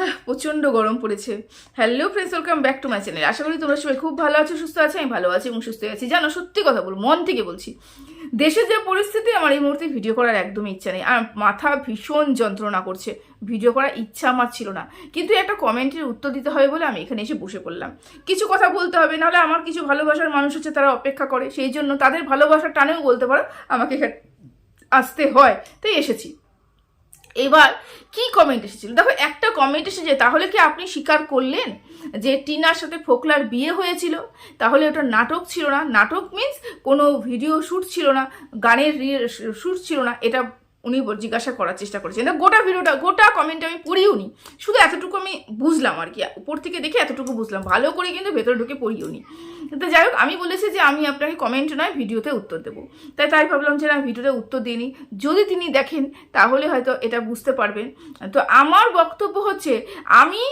হ্যাঁ প্রচণ্ড গরম পড়েছে। Hello friends welcome back to my channel আশা করি তোমরা সবাই খুব ভালো আছো, সুস্থ আছো, আমি ভালো আছি এবং সুস্থ আছি। জানো, সত্যি কথা বল মন থেকে বলছি, দেশের যে পরিস্থিতি, আমার এই মুহূর্তে ভিডিও করার একদমই ইচ্ছা নেই। আর মাথা ভীষণ যন্ত্রণা করছে। ভিডিও করার ইচ্ছা আমার ছিল না। কিন্তু একটা কমেন্টের উত্তর দিতে হবে বলে আমি এখানে এসে বসে পড়লাম। কিছু কথা বলতে হবে, নাহলে আমার কিছু ভালোবাসার মানুষ হচ্ছে তারা অপেক্ষা করে। সেই জন্য তাদের ভালোবাসার টানেও বলতে পারো, আমাকে আসতে হয়। তাই এসেছি। এবার কি কমেন্ট এসেছিল? দেখো, একটা কমেন্ট এসেছে, তাহলে কি আপনি স্বীকার করলেন যে টিনার সাথে ফোকলার বিয়ে হয়েছিল? তাহলে ওটা নাটক ছিল না। নাটক মিন্স কোনো ভিডিও শ্যুট ছিল না, গানের শ্যুট ছিল না। এটা উনি জিজ্ঞাসা করার চেষ্টা করেছেন। গোটা ভিডিওটা, গোটা কমেন্ট আমি পড়িও নি। শুধু এতটুকু আমি বুঝলাম আর কি। উপর থেকে দেখে এতটুকু বুঝলাম। ভালো করে কিন্তু ভেতরে ঢুকে পড়িও নি। তো যাই হোক, আমি বলেছি যে আমি আপনাকে কমেন্ট নয়, ভিডিওতে উত্তর দেবো। তাই তাই ভাবলাম যে না, ভিডিওতে উত্তর দিইনি যদি তিনি দেখেন, তাহলে হয়তো এটা বুঝতে পারবেন। তো আমার বক্তব্য হচ্ছে, আমি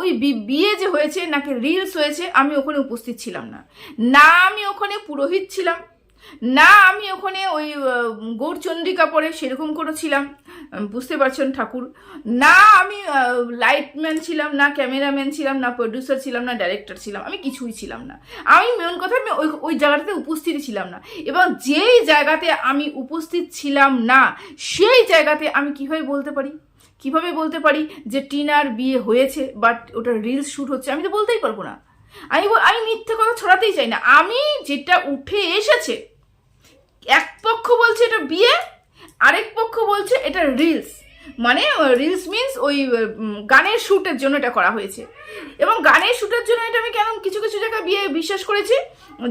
ওই বিয়ে যে হয়েছে নাকি রিলস হয়েছে, আমি ওখানে উপস্থিত ছিলাম না। না, আমি ওখানে পুরোহিত ছিলাম। না, আমি ওখানে ওই গৌরচন্দ্রিকা পরে সেরকম কোনো ছিলাম। বুঝতে পারছেন ঠাকুর? না, আমি লাইটম্যান ছিলাম, না ক্যামেরাম্যান ছিলাম, না প্রডিউসার ছিলাম, না ডাইরেক্টর ছিলাম, আমি কিছুই ছিলাম না। আমি মেন কথা আমি ওই ওই জায়গাটাতে উপস্থিত ছিলাম না। এবং যেই জায়গাতে আমি উপস্থিত ছিলাম না, সেই জায়গাতে আমি কীভাবে বলতে পারি? কীভাবে বলতে পারি যে টিনার বিয়ে হয়েছে বাট ওটা রিলস শ্যুট হচ্ছে, আমি তো বলতেই পারব না। আমি আমি মিথ্যে কথা ছড়াতেই চাই না। আমি যেটা উঠে এসেছে এক পক্ষ বলছে এটা বিয়ে, আরেক পক্ষ বলছে এটা রিলস মানে রিলস মিনস ওই গানের শ্যুটের জন্য এটা করা হয়েছে। এবং গানের শ্যুটের জন্য এটা আমি কেন কিছু কিছু জায়গায় বিয়ে, বিশ্বাস করেছি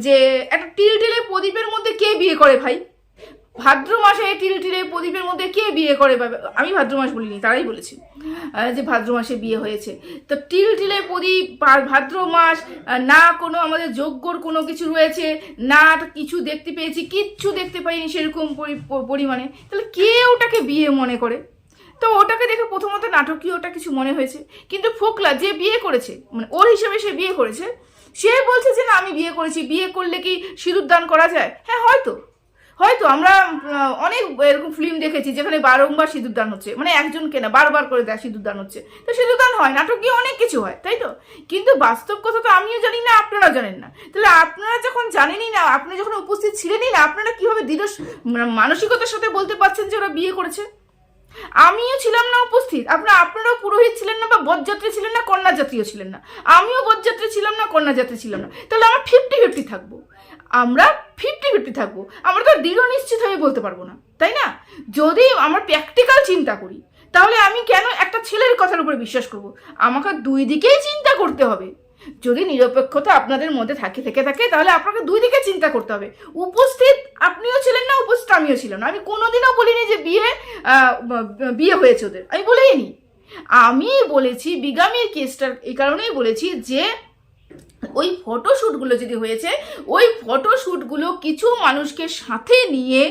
যে একটা টিল টিলে প্রদীপের মধ্যে কে বিয়ে করে ভাই? ভাদ্র মাসে টিল টিলে প্রদীপের মধ্যে কে বিয়ে করে আমি ভাদ্র মাস বলিনি, তারাই বলেছি যে ভাদ্র মাসে বিয়ে হয়েছে। তো টিল টিলে প্রদীপ ভাদ্র মাস না কোনো আমাদের যজ্ঞর কোনো কিছু রয়েছে, না কিছু দেখতে পেয়েছি, কিচ্ছু দেখতে পাইনি সেরকম পরি- পরিমাণে, তাহলে কে ওটাকে বিয়ে মনে করে? তো ওটাকে দেখে প্রথমত নাটকীয় ওটা কিছু মনে হয়েছে, কিন্তু ফোকলা যে বিয়ে করেছে মানে ওর হিসেবে সে বিয়ে করেছে, সে বলছে যে না, আমি বিয়ে করেছি, বিয়ে করলে কি সিঁদুর দান করা যায়? হ্যাঁ হয়তো। হয়তো আমরা অনেক এরকম ফিল্ম দেখেছি যেখানে বারংবার সিঁদুর দান হচ্ছে। মানে একজনকে না বারবার করে দেয় সিঁদুর দান হচ্ছে। তো সিঁদুর দান হয়, নাটকীয় অনেক কিছু হয়, তাই তো? কিন্তু বাস্তব কথা তো আমিও জানি না আপনারা জানেন না। তাহলে আপনারা যখন জানেনই না, আপনি যখন উপস্থিত ছিলেনই না, আপনারা কীভাবে দৃঢ় মানে মানসিকতার সাথে বলতে পারছেন যে ওরা বিয়ে করেছে? আমিও ছিলাম না উপস্থিত। আপনারা আপনারাও পুরোহিত ছিলেন না বা বরযাত্রী ছিলেন না, কন্যাযাত্রীও ছিলেন না। আমিও বরযাত্রী ছিলাম না, কন্যাযাত্রী ছিলাম না। তাহলে আমার ফিফটি ফিফটি থাকব। আমরা ফিফটি ফিফটি থাকব। আমরা তো দৃঢ় নিশ্চিত হয়ে বলতে পারব না, তাই না? যদি আমরা প্র্যাকটিক্যাল চিন্তা করি, তাহলে আমি কেন একটা ছেলের কথার উপরে বিশ্বাস করব? আমাকে দুই দিকেই চিন্তা করতে হবে। যদি নিরপেক্ষতা আপনাদের মধ্যে থাকে, থেকে থাকে, তাহলে আপনাকে দুই দিকে চিন্তা করতে হবে। উপস্থিত আপনিও ছিলেন না, উপস্থিত আমিও ছিলাম না। আমি কোনোদিনও বলিনি যে বিয়ে বিয়ে হয়েছে ওদের। আমি বলেইনি। আমি বলেছি, বিগামির কেসটার এই কারণেই বলেছি যে ওই ফটোশ্যুটগুলো যদি হয়েছে, ওই ফটোশ্যুটগুলো কিছু মানুষকে সাথে নিয়ে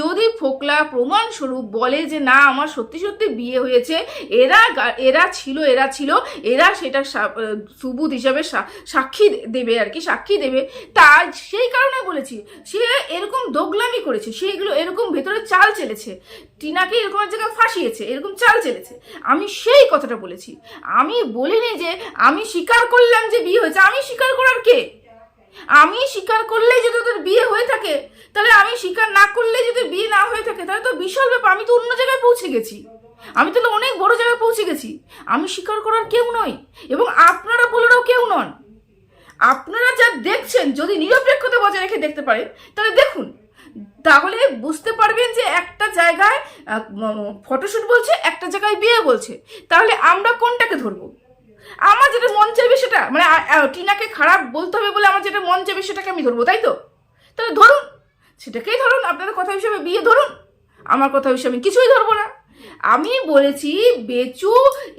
যদি ফোকলা প্রমাণস্বরূপ বলে যে, না, আমার সত্যি সত্যি বিয়ে হয়েছে, এরা এরা ছিল এরা ছিল, এরা সেটা সুবুত হিসাবে সাক্ষী দেবে আর কি, সাক্ষী দেবে। তা সেই কারণে বলেছি, সে এরকম দোগলামি করেছে সেইগুলো এরকম ভেতরে চাল চেলেছে। টিনাকে এরকম এক জায়গায় ফাঁসিয়েছে, এরকম চাল চেলেছে। আমি সেই কথাটা বলেছি। আমি বলিনি যে আমি স্বীকার করলাম যে বিয়ে হয়েছে। আমি স্বীকার করার কে? আমি স্বীকার করলেই যদি ওদের বিয়ে হয়ে থাকে, তাহলে আমি স্বীকার না করলে যদি বিয়ে না হয়ে থাকে, তাহলে তো বিশাল ব্যাপার। আমি তো অন্য জায়গায় পৌঁছে গেছি। আমি তাহলে অনেক বড় জায়গায় পৌঁছে গেছি। আমি স্বীকার করার কেউ নই, এবং আপনারা বলারও কেউ নন। আপনারা যা দেখছেন, যদি নিরপেক্ষতা বজায় রেখে দেখতে পারেন, তাহলে দেখুন। তাহলে বুঝতে পারবেন যে একটা জায়গায় ফটোশ্যুট বলছে, একটা জায়গায় বিয়ে বলছে। তাহলে আমরা কোনটাকে ধরবো? আমার যেটা মন চাইবে সেটা মানে টিনাকে খারাপ বলতে হবে বলে আমার যেটা মন চাইবে সেটাকে আমি ধরবো, তাই তো? তাহলে ধরুন, সেটাকেই ধরুন আপনাদের কথা হিসেবে বিয়ে ধরুন। আমার কথা হিসেবে আমি কিছুই ধরবো না। আমি বলেছি, বেচু,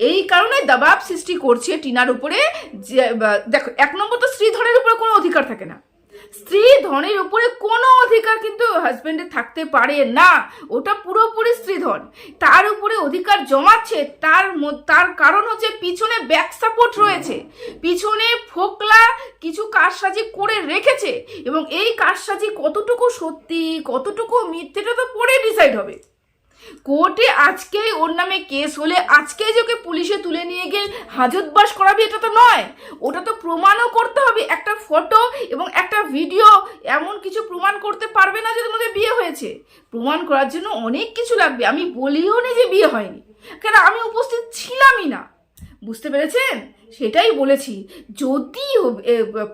এই কারণে দাবাব সৃষ্টি করছে টিনার উপরে যে দেখো, এক নম্বর তো শ্রীধরের উপরে কোনো অধিকার থাকে না। স্ত্রী ধনের উপরে কোনো অধিকার কিন্তু হাজব্যান্ডে থাকতে পারে না। ওটা পুরোপুরি স্ত্রী ধন। তার উপরে অধিকার জমাচ্ছে, তার তার কারণ হচ্ছে পিছনে ব্যাক সাপোর্ট রয়েছে। পিছনে ফোকলা কিছু কারসাজি করে রেখেছে এবং এই কারসাজি কতটুকু সত্যি, কতটুকু মিথ্যেটা তো পরে ডিসাইড হবে। কোর্টে আজকেই ওর নামে কেস হলে আজকেই যে ওকে পুলিশে তুলে নিয়ে গিয়ে হাজতবাস করাবি, এটা তো নয়। ওটা তো প্রমাণও করতে হবে, একটা ফটো এবং একটা ভিডিও। এমন কিছু প্রমাণ করতে পারবে না যে তোমাদের বিয়ে হয়েছে। প্রমাণ করার জন্য অনেক কিছু লাগবে, আমি বলিও নি যে বিয়ে হয়নি। কেন আমি উপস্থিত ছিলামই না। বুঝতে পেরেছেন? সেটাই বলেছি। যদি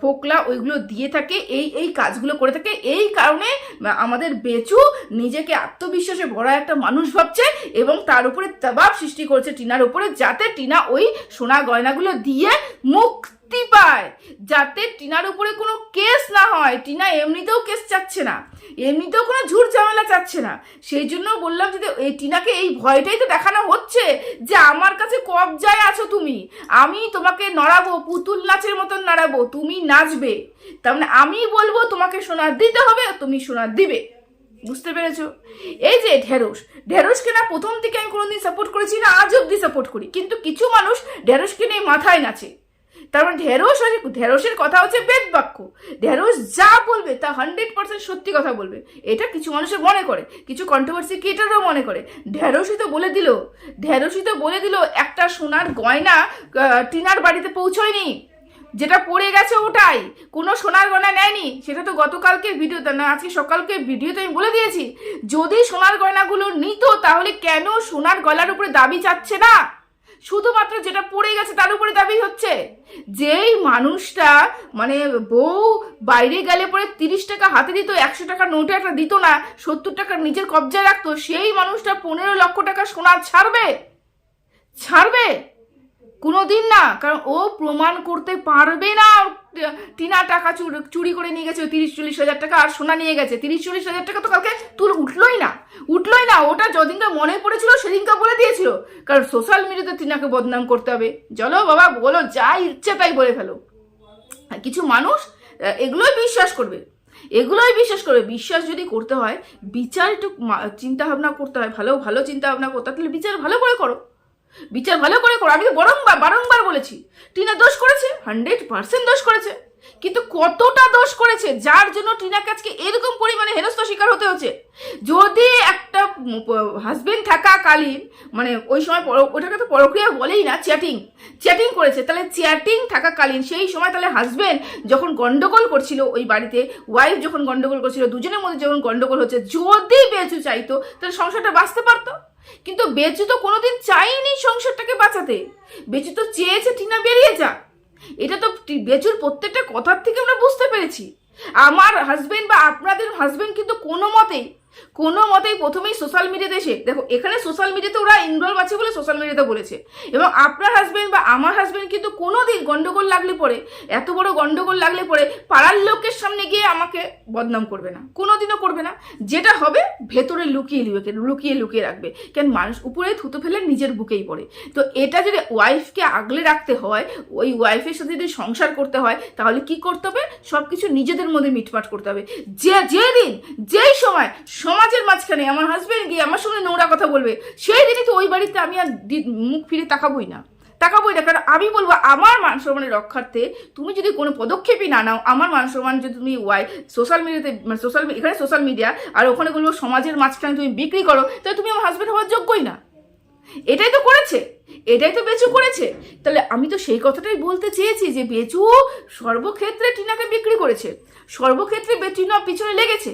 ফোকলা ওইগুলো দিয়ে থাকে, এই এই কাজগুলো করে থাকে, এই কারণে আমাদের বেচু নিজেকে আত্মবিশ্বাসে ভরা একটা মানুষ ভাবছে এবং তার উপরে দবাব সৃষ্টি করছে টিনার উপরে, যাতে টিনা ওই সোনা গয়নাগুলো দিয়ে মুক্তি পায়। যাতে টিনার উপরে কোনো কেস না হয়। টিনা এমনিতেও কেস চাচ্ছে না। এমনিতেও কোনো ঝুট ঝামেলা চাচ্ছে না। সেই জন্য বললাম যে এই টিনাকে এই ভয়টাই তো দেখানো হচ্ছে যে, আমার কাছে কবজায় আছো তুমি। আমি তোমাকে নড়াবো, পুতুল নাচের মতন নাড়াবো। তুমি নাচবে। তার মানে আমি বলব, তোমাকে সোনা দিতে হবে, তুমি সোনা দিবে। বুঝতে পেরেছ? এই যে ঢেঁড়স। ঢেঁড়সকে না প্রথম থেকে আমি কোনোদিন সাপোর্ট করেছি না, আজ অব্দি সাপোর্ট করি। কিন্তু কিছু মানুষ ঢেঁড়সকে নিয়ে মাথায় নাচে। তার মানে ঢেঁড়স ঢেঁড়সের কথা হচ্ছে বেদ বাক্য। ঢেঁড়স যা বলবে, তা হান্ড্রেড পার্সেন্ট সত্যি কথা বলবে। এটা কিছু মানুষের মনে করে, কিছু কন্ট্রোভার্সি ক্রিয়েটারও মনে করে। ঢেঁড়সই তো বলে দিল, ঢেঁড়সই তো বলে দিল, একটা সোনার গয়না টিনার বাড়িতে পৌঁছয়নি। যেটা পড়ে গেছে ওটাই, কোনো সোনার গয়না নেয়নি। সেটা তো গতকালকে ভিডিওতে না, আজকে সকালকে ভিডিওতে আমি বলে দিয়েছি। যদি সোনার গয়নাগুলো নিত, তাহলে কেন সোনার গলার উপরে দাবি চাচ্ছে না? শুধুমাত্র যেটা পড়ে গেছে তার উপরে দাবি হচ্ছে। যেই মানুষটা মানে বউ বাইরে গেলে পরে তিরিশ টাকা হাতে দিত, একশো টাকা নোটে একটা দিত না, সত্তর টাকা নিজের কবজায় রাখতো, সেই মানুষটা পনেরো লক্ষ টাকা সোনা ছাড়বে? ছাড়বে? কোনোদিন না, কারণ ও প্রমাণ করতে পারবে না। টিনা টাকা চুর- করে নিয়ে গেছে তিরিশ, চল্লিশ হাজার টাকা, আর সোনা নিয়ে গেছে। তিরিশ, চল্লিশ হাজার টাকা তো কালকে তুল, উঠলোই না। উঠলোই না, ওটা যদিনকে মনে পড়েছিল, সেদিনকে বলে দিয়েছিল। কারণ সোশ্যাল মিডিয়াতে টিনাকে বদনাম করতে হবে। চলো বাবা, বলো, যা ইচ্ছে তাই বলে ফেলো। কিছু মানুষ এগুলোই বিশ্বাস করবে। এগুলোই বিশ্বাস করবে। বিশ্বাস যদি করতে হয়, বিচার একটু চিন্তা ভাবনা করতে হয়, ভালো ভালো চিন্তা ভাবনা করতে হয়, তাহলে বিচার ভালো করে করো। বিচার ভালো করে করো, আমি তো বরংবার, বারংবার বলেছি। টিনা দোষ করেছে হান্ড্রেড পার্সেন্ট দোষ করেছে। কিন্তু কতটা দোষ করেছে, যার জন্য টিনাকে আজকে এরকম পরিমাণে হেনস্থ শিকার হতে হচ্ছে? যদি একটা হাজবেন্ড থাকাকালীন মানে ওই সময় ওটাকে তো পরক্রিয়া বলেই না চ্যাটিং চ্যাটিং করেছে, তাহলে চ্যাটিং থাকাকালীন সেই সময় তাহলে হাজবেন্ড যখন গন্ডগোল করছিল ওই বাড়িতে ওয়াইফ যখন গন্ডগোল করছিল, দুজনের মধ্যে যখন গন্ডগোল হচ্ছে, যদি বেচু চাইতো, তাহলে সংসারটা বাঁচতে পারতো? কিন্তু বেচু তো কোনোদিন চাইনি সংসারটাকে বাঁচাতে। বেচু তো চেয়েছে টিনা বেরিয়ে যা এটা তো বেচুর প্রত্যেকটা কথার থেকে আমরা বুঝতে পেরেছি। আমার হাজবেন্ড বা আপনাদের হাজবেন্ড কিন্তু কোনো মতেই কোনো মতেই প্রথমেই সোশ্যাল মিডিয়াতে এসে, দেখো, এখানে সোশ্যাল মিডিয়াতে ওরা ইনভলভ আছে বলে সোশ্যাল মিডিয়াতে বলেছে। এবং আপনার হাজবেন্ড বা আমার হাজবেন্ড কিন্তু কোনো দিন গন্ডগোল লাগলে পরে, এত বড় গন্ডগোল লাগলে পরে পাড়ার লোকের সামনে গিয়ে আমাকে বদনাম করবে না। কোনোদিনও করবে না। যেটা হবে, ভেতরে লুকিয়ে লুকিয়ে লুকিয়ে লুকিয়ে রাখবে। কেন মানুষ উপরে থুতো ফেলে নিজের বুকেই পড়ে। তো এটা যদি ওয়াইফকে আগলে রাখতে হয়, ওই ওয়াইফের সাথে যদি সংসার করতে হয়, তাহলে কি করতে হবে? সব কিছু নিজেদের মধ্যে মিটমাট করতে হবে। যে, যেদিন, যেই সময় সমাজের মাঝখানে আমার হাজব্যান্ড গিয়ে আমার সঙ্গে নোংরা কথা বলবে, সেই দিনে তো ওই বাড়িতে আমি আর মুখ ফিরে তাকাবই না। তাকাবোই না, কারণ আমি বলব, আমার মান সম্মানের রক্ষার্থে তুমি যদি কোনো পদক্ষেপই না নাও, আমার মান সম্মান যদি তুমি ওয়াই সোশ্যাল মিডিয়াতে মানে সোশ্যাল এখানে সোশ্যাল মিডিয়া আর ওখানে বলব সমাজের মাঝখানে তুমি বিক্রি করো, তাহলে তুমি আমার হাজব্যান্ড হওয়ার যোগ্যই না। এটাই তো করেছে, এটাই তো বেচু করেছে। তাহলে আমি তো সেই কথাটাই বলতে চেয়েছি যে বেচু সর্বক্ষেত্রে টিনাকে বিক্রি করেছে। সর্বক্ষেত্রে টিনা পিছনে লেগেছে।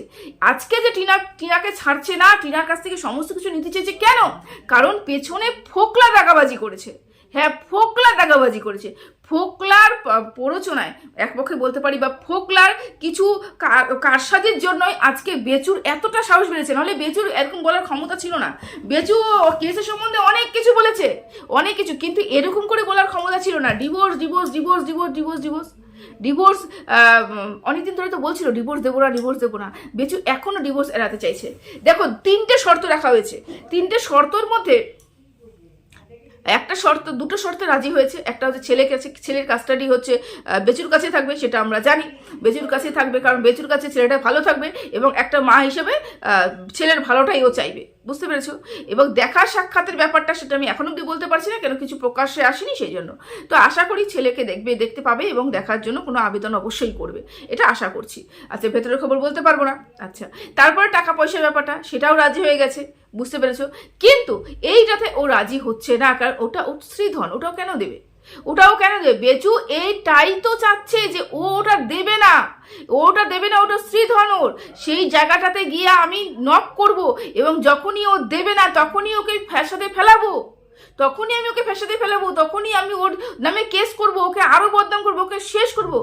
আজকে যে টিনা টিনাকে ছাড়ছে না, টিনার কাছ থেকে সমস্ত কিছু নিতে চেয়েছে কেন? কারণ পেছনে ফোকলা দাগাবাজি করেছে। হ্যাঁ ফোকলা দাগাবাজি করেছে। ফোকলার প্ররোচনায়, এক পক্ষে বলতে পারি, বা ফোকলার কিছু কারসাজির জন্যই আজকে বেচুর এতটা সাহস বেড়েছে। নাহলে বেচুর এরকম বলার ক্ষমতা ছিল না। বেচু কেসের সম্বন্ধে অনেক কিছু বলেছে, অনেক কিছু, কিন্তু এরকম করে বলার ক্ষমতা ছিল না। Divorce divorce divorce divorce divorce divorce. Divorce অনেকদিন ধরে তো বলছিল, ডিভোর্স দেবো না, ডিভোর্স দেবো না। বেচু এখনও ডিভোর্স এড়াতে চাইছে। দেখো, তিনটে শর্ত রাখা হয়েছে। তিনটে শর্তর মধ্যে একটা শর্ত, দুটো শর্তে রাজি হয়েছে। একটা হচ্ছে ছেলে কাছে, ছেলের কাস্টাডি হচ্ছে বেচুর কাছে থাকবে, সেটা আমরা জানি। বেচুর কাছে থাকবে, কারণ বেচুর কাছে ছেলেটা ভালো থাকবে এবং একটা মা হিসেবে ছেলের ভালোটাই ও চাইবে। বুঝতে পেরেছ? এবং দেখা সাক্ষাতের ব্যাপারটা সেটা আমি এখন অব্দি বলতে পারছি না, কেন কিছু প্রকাশ্যে আসেনি সেই জন্য। তো আশা করি ছেলেকে দেখবে, দেখতে পাবে এবং দেখার জন্য কোনো আবেদন অবশ্যই করবে। এটা আশা করছি। আচ্ছা ভেতরের খবর বলতে পারব না। আচ্ছা তারপরে টাকা পয়সার ব্যাপারটা, সেটাও রাজি হয়ে গেছে, বুঝতে পেরেছ? কিন্তু এইটাতে ও রাজি হচ্ছে না, কারণ ওটা ওর স্ত্রীধন ওটাও কেন দেবে? ওটাও কেন দেবে? বেচু এইটাই তো চাচ্ছে যে ও ওটা দেবে না। ওটা দেবে না, ওটা স্ত্রীধন ওর সেই জায়গাটাতে গিয়ে আমি নক করব এবং যখনই ও দেবে না, তখনই ওকে ফ্যাসাতে ফেলাবো। তখনই আমি ওকে ফ্যাসাতে ফেলাবো, তখনই আমি ওর নামে কেস করব, ওকে আরও বদনাম করব, ওকে শেষ করব।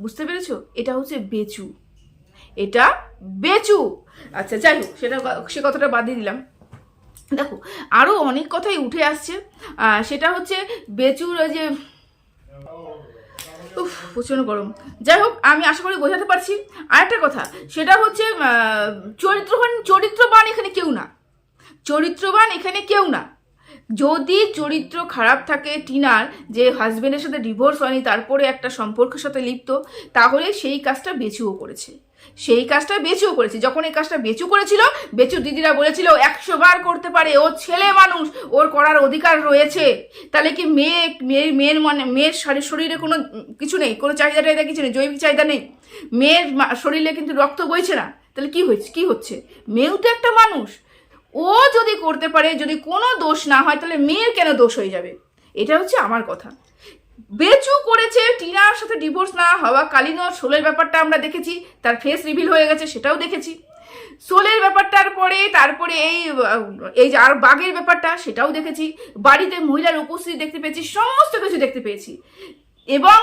বুঝতে পেরেছ? এটা হচ্ছে বেচু। এটা বেচু। আচ্ছা যাই হোক, সেটা সে কথাটা বাদ দিয়ে দিলাম। দেখো আরও অনেক কথাই উঠে আসছে। সেটা হচ্ছে বেচুর ওই যে, উফ, প্রচণ্ড গরম। যাই হোক, আমি আশা করি বোঝাতে পারছি। আরেকটা কথা, সেটা হচ্ছে চরিত্রবান চরিত্রবান এখানে কেউ না। চরিত্রবান এখানে কেউ না। যদি চরিত্র খারাপ থাকে টিনার, যে হাজবেন্ডের সাথে ডিভোর্স হয়নি, তারপরে একটা সম্পর্কের সাথে লিপ্ত, তাহলে সেই কাজটা বেচুও করেছে। সেই কাজটা বেচুও করেছে। যখন এই কাজটা বেচু করেছিল, বেচু দিদিরা বলেছিল, একশো বার করতে পারে, ও ছেলে মানুষ, ওর করার অধিকার রয়েছে। তাহলে কি মেয়ে, মেয়ের মেয়ের মানে মেয়ের শরীর, শরীরে কোনো কিছু নেই? কোনো চাহিদা টাহিদা কিছু নেই? জৈবিক চাহিদা নেই? মেয়ের শরীরে কিন্তু রক্ত বইছে না? তাহলে কি হয়েছে, কি হচ্ছে? মেয়েও তো একটা মানুষ। ও যদি করতে পারে, যদি কোনো দোষ না হয়, তাহলে মেয়ের কেন দোষ হয়ে যাবে? এটা হচ্ছে আমার কথা। বেচু করেছে, টিনার সাথে ডিভোর্স না হওয়া কালীন সোলের ব্যাপারটা আমরা দেখেছি, তার ফেস রিভিল হয়ে গেছে, সেটাও দেখেছি। সোলের ব্যাপারটার পরে, তারপরে এই এই আর বাঘের ব্যাপারটা, সেটাও দেখেছি। বাড়িতে মহিলার উপস্থিতি দেখতে পেয়েছি, সমস্ত কিছু দেখতে পেয়েছি। এবং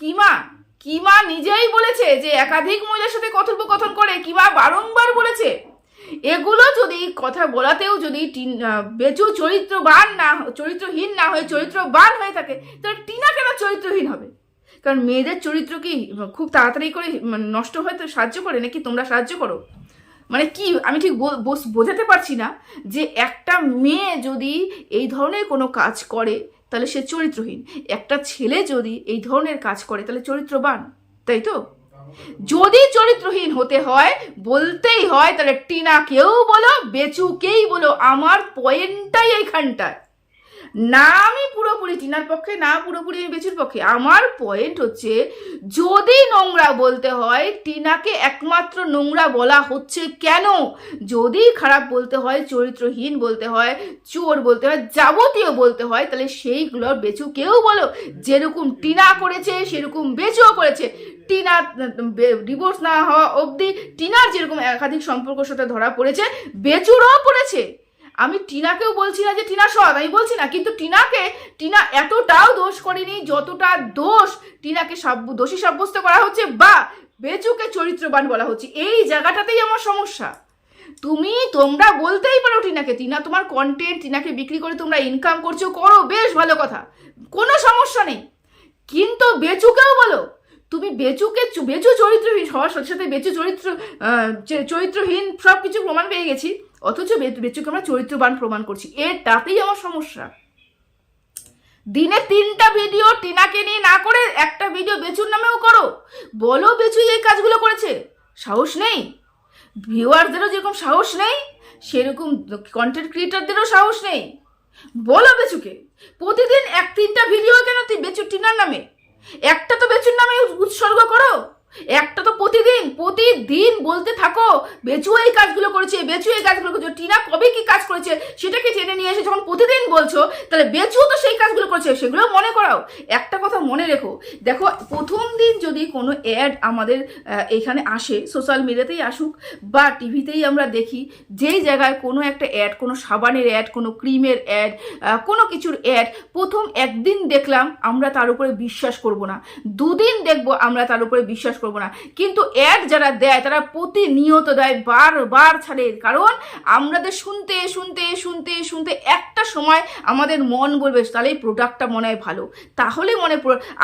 কিমা কিমা নিজেই বলেছে যে একাধিক মহিলার সাথে কথোপকথন করে, কিমা বারংবার বলেছে এগুলো যদি কথা বলাতেও যদি বেচু চরিত্রবান না, চরিত্রহীন না হয়ে চরিত্রবান হয়ে থাকে, তাহলে টিনা কেন চরিত্রহীন হবে? কারণ মেয়েদের চরিত্র কি, খুব তাড়াতাড়ি করে মানে নষ্ট হতে সাহায্য করে, নাকি তোমরা সাহায্য করো? মানে কি, আমি ঠিক বোঝাতে পারছি না যে একটা মেয়ে যদি এই ধরনের কোনো কাজ করে, তাহলে সে চরিত্রহীন। একটা ছেলে যদি এই ধরনের কাজ করে, তাহলে চরিত্রবান, তাই তো? যদি চরিত্রহীন হতে হয়, বলতেই হয়, তাহলে টিনাকেও বলো বেচুকেই বলো, আমার পয়েন্টটাই এইখানটায়। না আমি পুরোপুরি টিনার পক্ষে, না পুরোপুরি আমি বেচুর পক্ষে। আমার পয়েন্ট হচ্ছে, যদি নোংরা বলতে হয়, টিনাকে একমাত্র নোংরা বলা হচ্ছে কেন? যদি খারাপ বলতে হয়, চরিত্রহীন বলতে হয়, চোর বলতে হয়, যাবতীয় বলতে হয়, তাহলে সেইগুলোর বেচু কেউ বলো। যেরকম টিনা করেছে, সেরকম বেচুও করেছে। টিনা ডিভোর্স না হওয়া অবধি টিনার যেরকম একাধিক সম্পর্কের সাথে ধরা পড়েছে, বেচুরও পড়েছে। আমি টিনাকেও বলছি না যে টিনা সৎ, আমি বলছি না, কিন্তু টিনাকে, টিনা এতটাও দোষ করেনি যতটা দোষ টিনাকে সাব্য- দোষী সাব্যস্ত করা হচ্ছে বা বেচুকে চরিত্রবান বলা হচ্ছে। এই জায়গাটাতেই আমার সমস্যা। তুমি, তোমরা বলতেই পারো টিনাকে, টিনা তোমার কন্টেন্ট টিনাকে বিক্রি করে তোমরা ইনকাম করছ, করো, বেশ ভালো কথা, কোনো সমস্যা নেই। কিন্তু বেচুকেও বলো তুমি বেচুকে বেচু চরিত্রহীন হওয়ার সাথে সাথে বেচু চরিত্র চরিত্রহীন সব কিছু প্রমাণ পেয়ে গেছি, অথচ বেচুকে আমরা চরিত্রবান প্রমাণ করছি। এর তাতেই আমার সমস্যা। দিনে তিনটা ভিডিও টিনাকে নিয়ে না করে একটা ভিডিও বেচুর নামেও করো। বলো বেচু এই কাজগুলো করেছে। সাহস নেই। ভিউয়ারদেরও যেরকম সাহস নেই, সেরকম কন্টেন্ট ক্রিয়েটারদেরও সাহস নেই। বলো বেচুকে, প্রতিদিন এক তিনটা ভিডিও কেন তুই বেচু টিনার নামে? একটা তো বেচুর নামে উৎসর্গ করো। একটা তো প্রতিদিন প্রতিদিন বলতে থাকো, বেচু এই কাজগুলো করেছে, বেচু এই কাজগুলো করেছে, টিনা কবে কি কাজ করেছে সেটাকে টেনে নিয়ে এসে যখন প্রতিদিন বলছো, তাহলে বেচু তো সেই কাজগুলো করেছে, সেগুলো মনে করাও। একটা কথা মনে রেখো, দেখো প্রথম দিন যদি কোনো অ্যাড আমাদের এখানে আসে সোশ্যাল মিডিয়াতেই আসুক বা টিভিতেই আমরা দেখি, যেই জায়গায় কোনো একটা অ্যাড কোনো সাবানের অ্যাড কোনো ক্রিমের অ্যাড কোনো কিছুর অ্যাড প্রথম একদিন দেখলাম আমরা তার উপরে বিশ্বাস করব না। দুদিন দেখব আমরা তার উপরে বিশ্বাস করব না। কিন্তু অ্যাড যারা দেয়, তারা প্রতিনিয়ত দেয় বারবার ছাড়ে। কারণ আমাদের শুনতে শুনতে শুনতে শুনতে একটা সময় আমাদের মন বলবে, তাহলে এই প্রোডাক্টটা মনে হয় ভালো। তাহলে মনে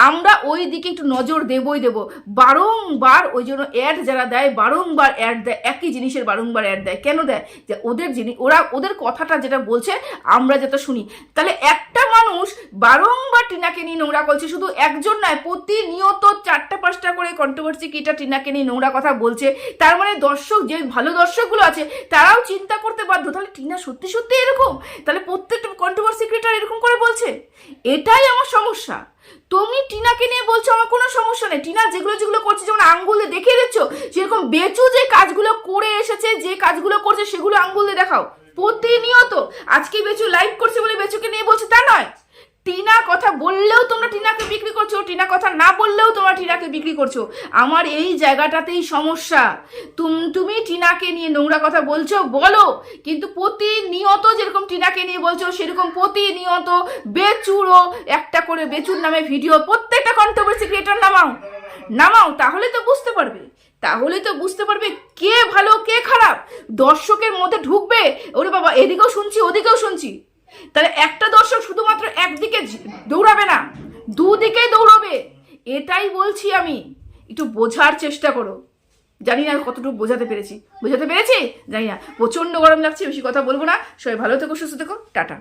আমরা ওই দিকে একটু নজর দেবই দেব। বারংবার ওই জন্য অ্যাড যারা দেয়, বারংবার অ্যাড দেয়, একই জিনিসের বারংবার অ্যাড দেয়। কেন দেয়? যে ওদের জিনিস ওরা ওদের কথাটা যেটা বলছে, আমরা যেটা শুনি। তাহলে একটা মানুষ বারংবার টিনাকে নিয়ে নোংরা করছে, শুধু একজন নয়, প্রতিনিয়ত চারটা পাঁচটা করে কন্ট্রোভার্সি কিটা টিনাকে নিয়ে নোংরা কথা বলছে। তার মানে দর্শক, যে ভালো দর্শকগুলো আছে, তারাও চিন্তা করতে বাধ্য। তাহলে টিনা সত্যি সত্যি এরকম? তাহলে প্রত্যেকটা কন্ট্রোভার্সি ক্রিয়েটার এরকম করে বলছে? এটাই আমার সমস্যা। তুমি টিনাকে নিয়ে বলছো, আমার কোনো সমস্যা নেই। টিনা যেগুলো যেগুলো করছে, যেমন আঙ্গুলে দেখিয়ে দিচ্ছ সেরকম বেচু যে কাজগুলো করে এসেছে, যে কাজগুলো করছে, সেগুলো আঙ্গুলে দেখাও। প্রতিনিয়ত আজকে বেচু লাইভ করছে বলে বেচুকে নিয়ে বলছে, তা নয়। টিনা কথা বললেও তোমরা টিনাকে বিক্রি করছ, টিনা কথা না বললেও তোমরা টিনাকে বিক্রি করছ। আমার এই জায়গাটাতেই সমস্যা। তুম- তুমি টিনাকে নিয়ে নোংরা কথা বলছো, বলো। কিন্তু প্রতিনিয়ত যেরকম টিনাকে নিয়ে বলছো, সেরকম প্রতিনিয়ত বেচুরও একটা করে বেচুর নামে ভিডিও, প্রত্যেকটা কন্ট্রোভার্সি ক্রিয়েটার নামাও। নামাও, তাহলে তো বুঝতে পারবে। তাহলে তো বুঝতে পারবে কে ভালো, কে খারাপ। দর্শকের মধ্যে ঢুকবে, ওরে বাবা, এদিকেও শুনছি, ওদিকেও শুনছি। তাহলে একটা দর্শক শুধুমাত্র একদিকে দৌড়াবে না দুদিকে দৌড়াবে। এটাই বলছি আমি। একটু বোঝার চেষ্টা করো। জানি না কতটুকু বোঝাতে পেরেছি। বোঝাতে পেরেছি? জানি না। প্রচণ্ড গরম লাগছে, বেশি কথা বলব না। সবাই ভালো থেকো, সুস্থ থেকো। টাটা।